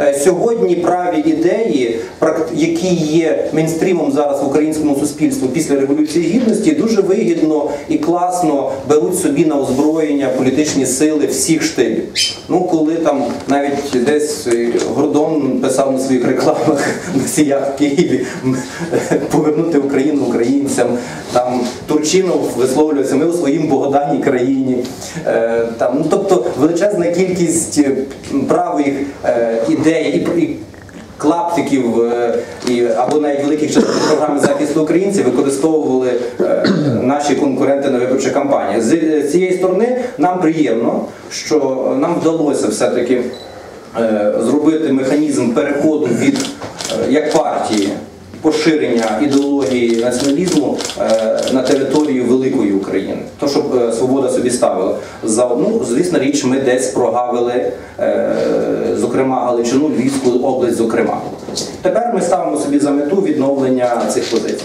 Е, Сьогодні праві ідеї, які є мейнстрімом зараз в українському суспільстві після революції гідності, дуже вигідно і класно беруть собі на озброєння політичні сили всіх штилів. Ну коли там навіть десь е, Гордон писав на своїх рекламах на в Києві повернути Україну українцям. Там Турчинов висловлювався, ми у своїм богоданній країні. Е, Там, ну, тобто величезна кількість правих е, ідей і, і клаптиків е, і, або навіть великих частин програми захисту українців використовували е, наші конкуренти на виборчих кампаніях. З, з цієї сторони нам приємно, що нам вдалося все-таки е, зробити механізм переходу від е, як партії. Поширення ідеології націоналізму е, на територію великої України, то щоб е, свобода собі ставила за одну, звісно річ, ми десь прогавили, е, зокрема Галичину, Львівську область, зокрема. Тепер ми ставимо собі за мету відновлення цих позицій.